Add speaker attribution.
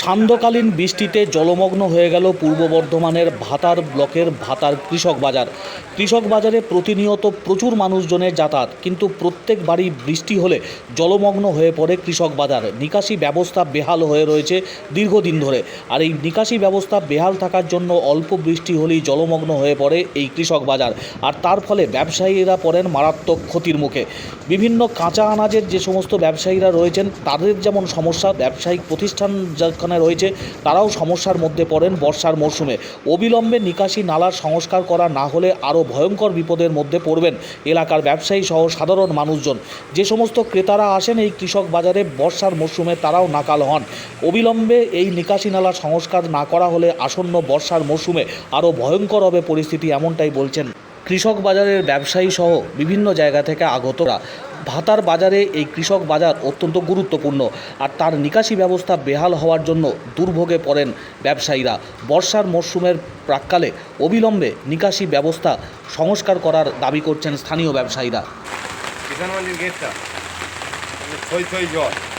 Speaker 1: সান্ধ্যকালীন বৃষ্টিতে জলমগ্ন হয়ে গেল পূর্ব বর্ধমানের ভাতার ব্লকের ভাতার কৃষক বাজার। কৃষক বাজারে প্রতিনিয়ত প্রচুর মানুষজনের যাতায়াত, কিন্তু প্রত্যেক বাড়ি বৃষ্টি হলে জলমগ্ন হয়ে পড়ে কৃষক বাজার। নিকাশি ব্যবস্থা বেহাল হয়ে রয়েছে দীর্ঘদিন ধরে। আর এই নিকাশি ব্যবস্থা বেহাল থাকার জন্য অল্প বৃষ্টি হলেই জলমগ্ন হয়ে পড়ে এই কৃষক বাজার। আর তার ফলে ব্যবসায়ীরা পড়েন মারাত্মক ক্ষতির মুখে। বিভিন্ন কাঁচা আনাজের যে সমস্ত ব্যবসায়ীরা রয়েছেন, তাদের যেমন সমস্যা, ব্যবসায়িক প্রতিষ্ঠান যেখানে রয়েছে, তারাও সমস্যার মধ্যে পড়েন বর্ষার মরশুমে। অবিলম্বে নিকাশি নালার সংস্কার করা না হলে আরও ভয়ঙ্কর বিপদের মধ্যে পড়বেন এলাকার ব্যবসায়ী সহ সাধারণ মানুষজন। যে সমস্ত ক্রেতারা আসেন এই কৃষক বাজারে বর্ষার মরশুমে তারাও নাকাল হন। অবিলম্বে এই নিকাশি নালা সংস্কার না করা হলে আসন্ন বর্ষার মরশুমে আরও ভয়ঙ্কর হবে পরিস্থিতি, এমনটাই বলছেন কৃষক বাজারের ব্যবসায়ী সহ বিভিন্ন জায়গা থেকে আগতরা। ভাতার বাজারে এই কৃষক বাজার অত্যন্ত গুরুত্বপূর্ণ আর তার নিকাশি ব্যবস্থা বেহাল হওয়ার জন্য দুর্ভোগে পড়েন ব্যবসায়ীরা। বর্ষার মরশুমের প্রাককালে অবিলম্বে নিকাশি ব্যবস্থা সংস্কার করার দাবি করছেন স্থানীয় ব্যবসায়ীরা।
Speaker 2: জল।